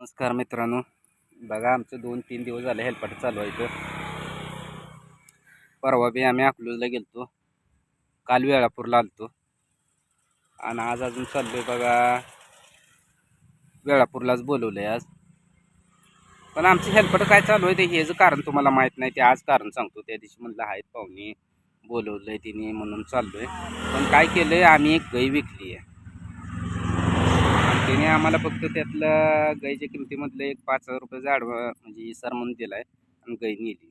नमस्कार मित्रांनो. बघा आमचं दोन तीन दिवस झाले हेल्पट चालू आहे इथं परवा बी आम्ही अकलूजला गेलतो. काल वेळापूरला आलतो. आणि आज अजून चाललो आहे बघा. वेळापूरलाच बोलवलं आहे आज. पण आमची हेल्पट काय चालू आहे ते हेच कारण तुम्हाला माहीत नाही. ते आज कारण सांगतो. त्या दिवशी म्हणलं आहेत पाहुणे. बोलवलं आहे तिने म्हणून चाललोय. पण काय केलं आहे आम्ही एक गाई विकली आहे त्याने आम्हाला फक्त त्यातलं गाईच्या किमतीमधलं एक पाच हजार रुपये आडवा म्हणजे सर म्हणून दिला आहे आणि गाई नेली.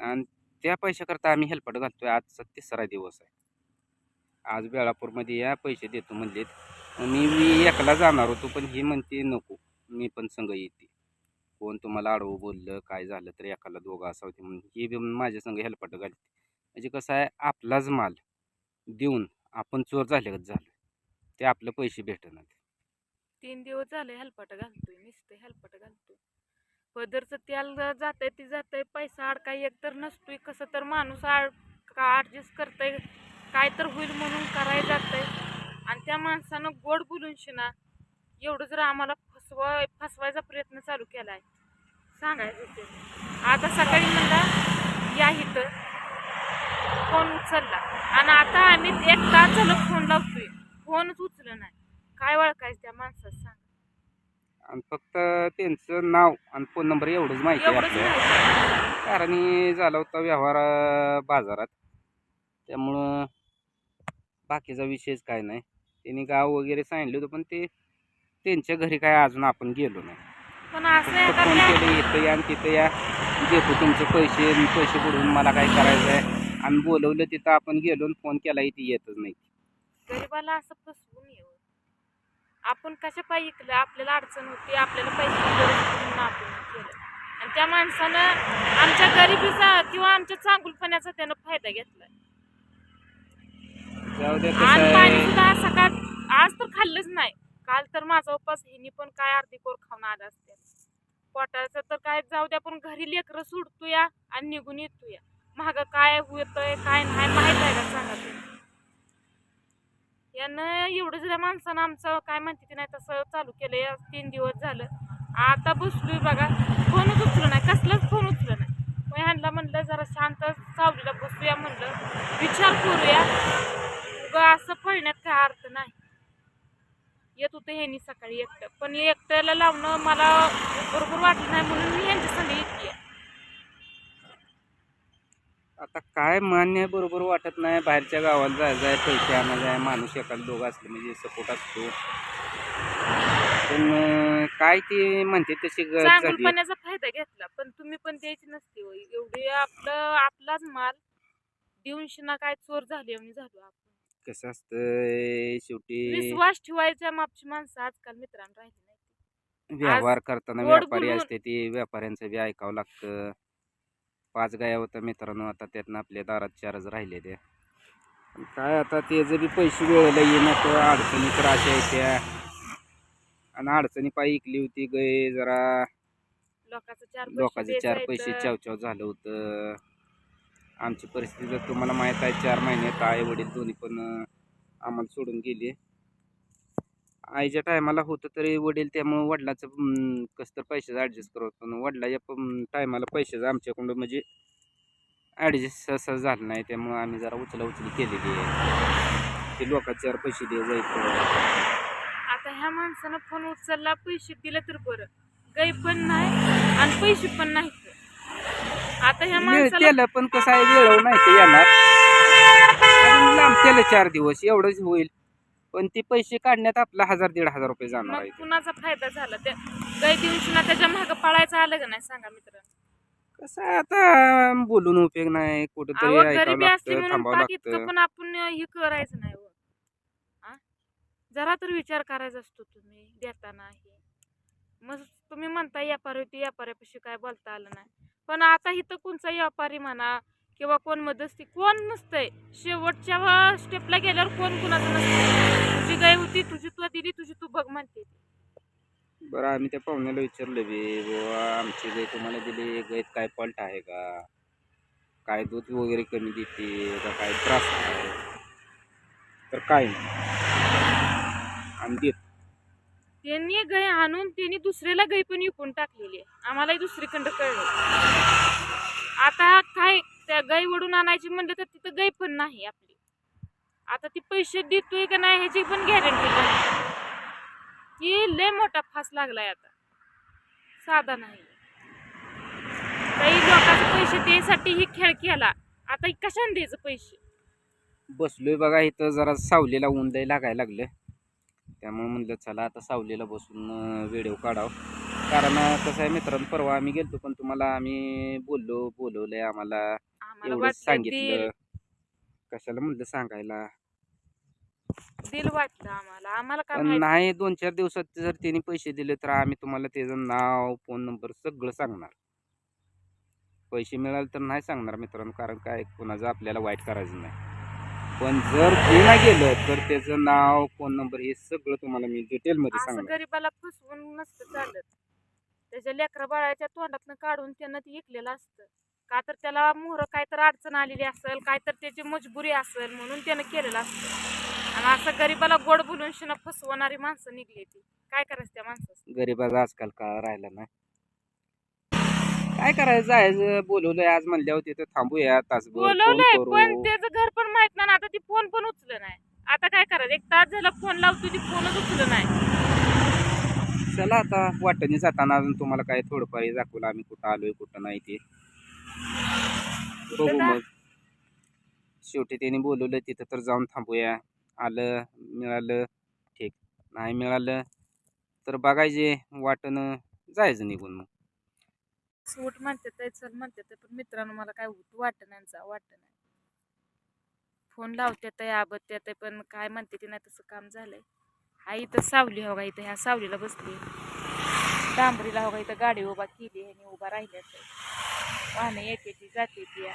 आणि त्या पैशाकरता आम्ही हेल्पट घालतोय. आजचा तिसरा दिवस आहे. आज बेळापूरमध्ये या पैसे देतो म्हणलेत. मी मी एकला जाणार होतो पण ही म्हणते नको. मी पण संघ येते. कोण तुम्हाला आडवं बोललं काय झालं तर एकाला दोघं असा होते म्हणून. ही बी माझ्या संघ हेल्पट घालते. म्हणजे कसं आहे आपलाच माल देऊन आपण चोर झाल्यागत झालं ते आपलं पैसे भेटणार तीन दिवस झाले हेल्पट घालतोय नुसतं हेल्पट घालतोय. पदरचं जात जातंय ती जातंय पैसा अडकाय एक तर नसतोय कसं तर माणूस आड का ॲडजस्ट करतंय काय तर होईल म्हणून कराय जातंय. आणि त्या माणसानं गोड बोलून शिना एवढं जर आम्हाला फसवाय फसवायचा प्रयत्न चालू केलाय. सांगायचं आता सकाळी म्हणला या इथं. फोन उचलला. आणि आता आम्ही एक तास झालं फोन लावतोय. फोनच उचलं नाही काय ओळखायचं त्या माणसाचं सांग. आणि फक्त त्यांचं नाव आणि फोन नंबर एवढंच माहिती आहे एवढंच आपल्याला. नाही कारण हे झाला होता व्यवहार अं, बाजारात. त्यामुळं बाकीचा विषयच काय नाही. त्यांनी गाव वगैरे सांगितलं होतं पण ते त्यांच्या घरी काय अजून आपण गेलो नाही. पण असं फक्त फोन केलं इथं या आणि तिथं या. देतो तुमचे पैसे आणि पैसे बुडवून मला काय करायचं आहे? आणि बोलवलं तिथं आपण गेलो आणि फोन केला इथे येतच नाही. गरिबाला असं फसवून येऊ आपण कशा पायी आपल्याला अडचण होती आपल्याला पैसे म्हणून आपण केलं. आणि त्या माणसानं आमच्या गरिबीचा किंवा आमच्या चांगुलपणाचा त्यानं फायदा आणि पाणी सुद्धा आज सकाळ आज तर खाल्लंच नाही. काल तर माझा उपास हिनी पण काय अर्धी कोर खाऊन आला असते. पोटाचं तर काय जाऊ द्या पण घरी लेकरं सुटतोया आणि निघून येतोया. महाग काय होतंय काय नाही माहीत आहे का यानं एवढं जरा माणसानं आमचं काय म्हणते ते नाही तसं चालू केलं या तीन दिवस झालं. आता बसलोय बघा. फोनच उचलं नाही. कसलाच फोन उचलं नाही. मग ह्यांना म्हणलं जरा शांत सावलीला बसूया म्हणलं. विचार करूया. उगा असं फळण्यात काय अर्थ नाही. येत होतं ह्यांनी सकाळी एकटं. पण एकट्याला लावणं मला बरोबर वाटलं नाही म्हणून मी यांच्या घेतली आहे आता काय मान्य बरोबर वाटत नाही. बाहेरच्या गावाला जायचं आहे पैसे आणायचं आहे माणूस एखादा दोघं असले म्हणजे सपोर्ट असतो. पण काय ते म्हणते तशी गरज झाली. फायदा घेतला पण तुम्ही पण द्यायची नसते होय एवढी आपलं आपलाच माल देऊन शिना काय चोर झाले आणि झालो आपण. कसं असतं शेवटी. विश्वास ठेवायच्या मापची माणसं आजकाल मित्रांनो राहिली नाही व्यवहार करताना गोड व्यापारी बोलून- असते ते व्यापाऱ्यांचं बी ऐकावं लागतं. पाच गाया होत्या मित्रांनो. आता त्यातनं आपल्या दारात चारच राहिले ते. काय आता ते जरी पैसे वेळेला येणं तर अडचणी तर अशा येत्या आणि अडचणी पायी इकली होती गाय जरा लोकांचं चार पैसे लोकांचे चार द्यायचं पैसे आहे चाव चाव झालं होतं. आमची परिस्थिती जर तुम्हाला माहीत आहे चार महिन्यात आई वडील दोन्ही पण आम्हाला सोडून गेले. आईच्या टायमाला होतं तरी वडील त्यामुळं वडिलाचं कसं तर पैशाचं ॲडजस्ट करत पण वडिलाच्या टायमाला पैशाचं आमच्याकडून म्हणजे ॲडजस्ट असं झालं नाही. त्यामुळं आम्ही जरा उचला उचली केलेली आहे. ते लोकांचे चार पैसे दे जायचं. आता ह्या माणसानं फोन उचलला पैसे दिले तर बरं. गाई पण नाही आणि पैसे पण नाहीत. आता ह्या माणसाला त्याला पण कसं आहे वेळ नाही ते येणार. अजून लांब त्याला चार दिवस एवढंच होईल. पण ते पैसे काढण्यात आपला हजार दीड हजार रुपये जाणार मग आहे कुणाचा फायदा झाला? त्या गाई देऊन शिना त्याच्या मागं पळायचं आलं का नाही? सांगा मित्रांनो कसं आहे आता? बोलून उपयोग नाही. कुठेतरी अहो ऐकावं गरिबी असते लागतं म्हणून थांबावं पाक इतकं लागतं. पण आपण हे करायचं नाही हो. आ? जरा तर विचार करायचा असतो तुम्ही देताना हे. मग तुम्ही म्हणता व्यापारी होती व्यापाऱ्यापाशी काय बोलता आलं नाही. पण आता इथं कोणचा व्यापारी म्हणा किंवा कोण मदस्ती कोण नसतंय. शेवटच्या स्टेपला गेल्यावर कोण कुणाचं नसतं गाय होती तुझी तू दिली तुझी तू बघ म्हणते. बरं आम्ही त्या पाहुण्याला विचारलं बी बाबा आमची गाय तुम्हाला दिली गायत काय पल्ट आहे का? काय दूध वगैरे कमी देते का काय त्रास आहे? तर काय नाही. आणि देत. त्यांनी गाय आणून त्यांनी दुसऱ्याला गाय पण विकून टाकलेली आहे. आम्हालाही दुसरीकडं कळलं. आता काय त्या गाय वडून आणायची म्हणलं तर तिथं गाय पण नाही आपली आता ती पैसे देतोय का नाही ह्याची पण गॅरंटी नाही ही लय मोठा फास लागलाय आता. साधा नाही. काही लोकांचे पैसे द्यायसाठी ही खेळ केला. आता कशाने द्यायचं पैसे? बसलोय बघा इथं जरा सावलीला ऊन लय लागायला लागलं त्यामुळे म्हणलं चला आता सावलीला बसून व्हिडिओ काढावं. कारण कसं आहे मित्रांनो परवा आम्ही गेलतो पण तुम्हाला आम्ही बोललो बोलवलंय आम्हाला. एवढं सांगितलं. कशाला म्हणलं सांगायला? दिल वाटलं आम्हाला. आम्हाला काय पण माहिती? नाही दोन चार दिवसात जर त्यांनी पैसे दिले तर आम्ही तुम्हाला त्याचं नाव फोन नंबर सगळं सांगणार. पैसे मिळाले तर नाही सांगणार मित्रांनो कारण काय? कोणाचं आपल्याला वाईट करायचं नाही. पण जर ते नाही गेलं तर त्याचं नाव फोन नंबर हे सगळं तुम्हाला मी डिटेलमध्ये असं सांगणार. गरीबाला फसवून नसतं चालत. त्याच्या लेकरा बाळाच्या तोंडातनं काढून त्यांना ते विकलेलं असतं. का तर त्याला मोहर काय तर अडचण आलेली असेल काय तर त्याची मजबुरी असेल म्हणून त्यानं केलेलं असतं. आणि असं गरीबाला गोड बोलून शिना फसवणारी माणसं निघली ती. काय करायचं त्या माणसाचं? गरीबाचा आजकाल काळ राहिला नाही काय करायचं जायचं बोलवलंय आज म्हणल्यावर तिथं थांबूया तासभर फोन बोलवलंय करू. पण त्याचं घर पण माहीत नाही आणि आता ती फोन पण उचल नाही. आता काय करायचं? एक तास झाला फोन लावतो ती फोनच उचल नाही. चला आता वाटणी जाताना अजून तुम्हाला काय थोडंफार दाखवलं आम्ही कुठं आलोय कुठं नाही ते. बघू. मग. शेवटी त्यांनी बोलवलं तिथं तर जाऊन थांबूया. आलं मिळालं. ठीक. नाही मिळालं तर बघायचे वाटणं जायचं निघून मग. सूट म्हणते ते चल म्हणते ते पण मित्रांनो मला काय होत वाटत नाही जा वाटत नाही फोन लावते ते आबत ते पण काय म्हणते ते नाही तसं काम झालंय. हा इथं सावली हो का इथं ह्या सावलीला बसली. डांबरीला हो का इथं गाडी उभा केली ह्याने उभा राहिल्या वाहनं येते ती जाते ती या.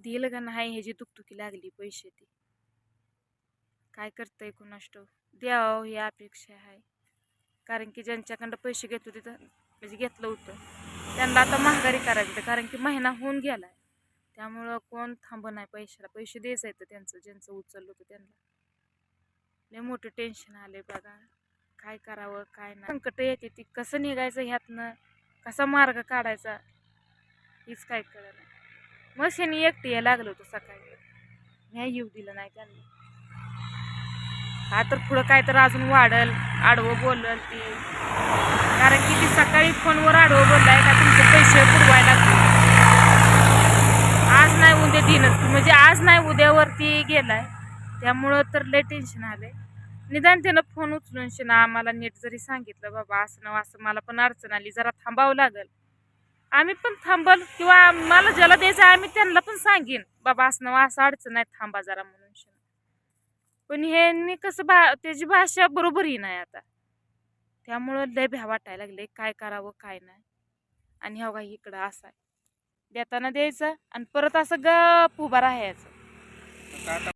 दिलं का नाही ह्याची दुखदुखी लागली पैसे ती. काय करतंय कुणाष्ट ठाऊक? द्यावं ही अपेक्षा आहे कारण की ज्यांच्याकडं पैसे घेत होते तर म्हणजे घेतलं होतं. त्यांना आता महागारी करायची कारण की महिना होऊन गेलाय. त्यामुळं कोण थांब नाही पैशाला. पैसे द्यायचं येतं त्यांचं ज्यांचं उचललं होतं त्यांना. लय मोठं टेन्शन आलं बघा. काय करावं काय नाही. संकट येते ती. कसं निघायचं ह्यातनं? कसा मार्ग काढायचा? हीच काय कळलं मग शनी एकटी यायला लागलं होतं सकाळी. नाही येऊ दिलं नाही त्यांना. हा तर पुढं काय तर अजून वाढल आडवं बोलल ती. कारण की ती सकाळी फोनवर आडवं बोललाय का तुमचे पैसे पुरवायला लागतील आज नाही उद्या दिनच म्हणजे आज नाही उद्यावरती गेलाय. त्यामुळं तर लय टेन्शन आलंय. निदान त्यानं फोन उचलून ना आम्हाला नीट जरी सांगितलं बाबा असं ना असं मला पण अडचण आली जरा थांबावं लागल. आम्ही पण थांबल किंवा मला ज्याला द्यायचं आम्ही त्यांना पण सांगेन बाबा असं ना असं अडचण आहे थांबा जरा म्हणून शिना. पण हे कसं भा त्याची भाषा बरोबरही नाही आता. त्यामुळं लय भ्या वाटायला लागले काय करावं काय नाही. आणि हो का इकडं असं आहे. देताना द्यायचं आणि परत असं गप उभा राहायचं. आता